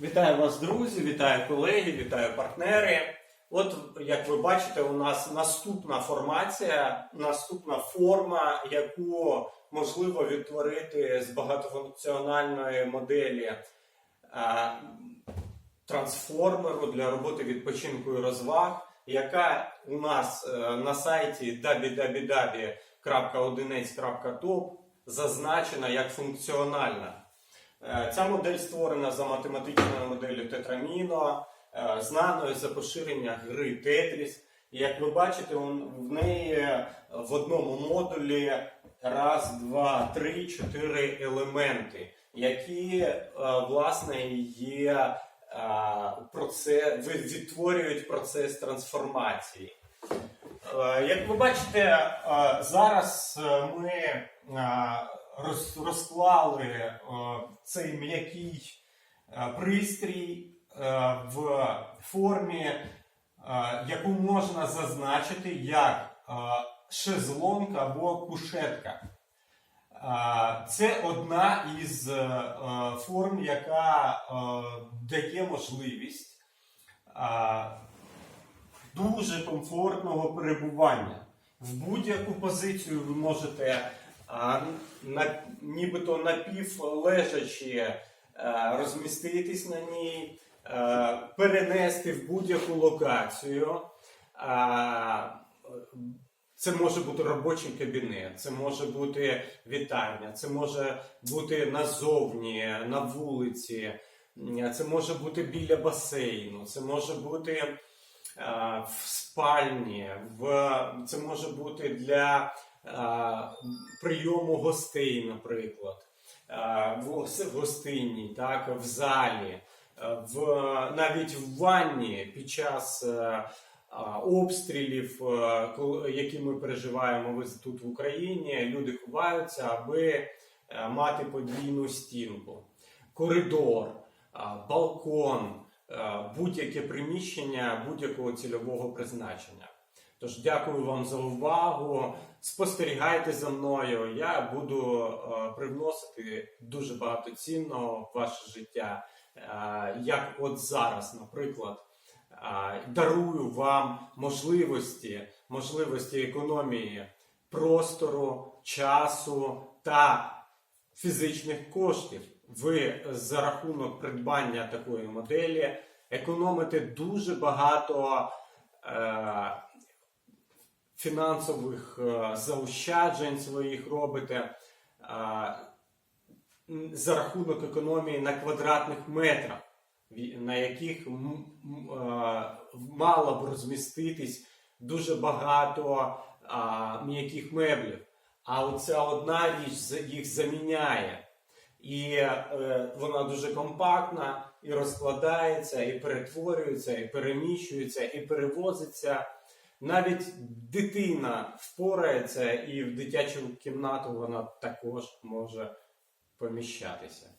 Вітаю вас, друзі, вітаю колеги, вітаю партнери. От, як ви бачите, у нас наступна формація, наступна форма, яку можливо відтворити з багатофункціональної моделі а, трансформеру для роботи відпочинку і розваг, яка у нас е, на сайті www.odinець.top зазначена як функціональна. Е, Ця модель створена за математичною моделлю Тетраміно, е, знаною за поширення гри Тетріс. І як ви бачите, в неї в одному модулі раз, два, три, чотири елементи, які е, власне є е, проце- ви- відтворюють процес трансформації. Е, Як ви бачите, е, зараз е, ми е, розклали е, цей м'який е, пристрій е, в формі, яку можна зазначити як шезлонг або кушетка. Це одна із форм, яка дає можливість дуже комфортного перебування. В будь-яку позицію ви можете на, нібито напівлежачи а, розміститись на ній, перенести в будь-яку локацію. Це може бути робочий кабінет, це може бути вітальня, це може бути назовні, на вулиці, це може бути біля басейну, це може бути е, в спальні, в, це може бути для е, прийому гостей, наприклад, е, в гос- в так, в залі, е, в, навіть в ванні під час е, обстрілів, е, які ми переживаємо тут в Україні, люди ховаються, аби е, мати подвійну стінку, коридор, балкон, е, будь-яке приміщення будь-якого цільового призначення. Тож дякую вам за увагу. Спостерігайте за мною. Я буду е, привносити дуже багато цінного в ваше життя, е, як от зараз, наприклад. А, дарую вам можливості, можливості економії простору, часу та фізичних коштів. Ви за рахунок придбання такої моделі економите дуже багато е, фінансових е, заощаджень своїх робите. Е, за рахунок економії на квадратних метрах на яких е, мало б розміститись дуже багато м'яких меблів. А оця одна річ їх заміняє. І е, вона дуже компактна, і розкладається, і перетворюється, і переміщується, і перевозиться. Навіть дитина впорається, і в дитячу кімнату вона також може поміщатися.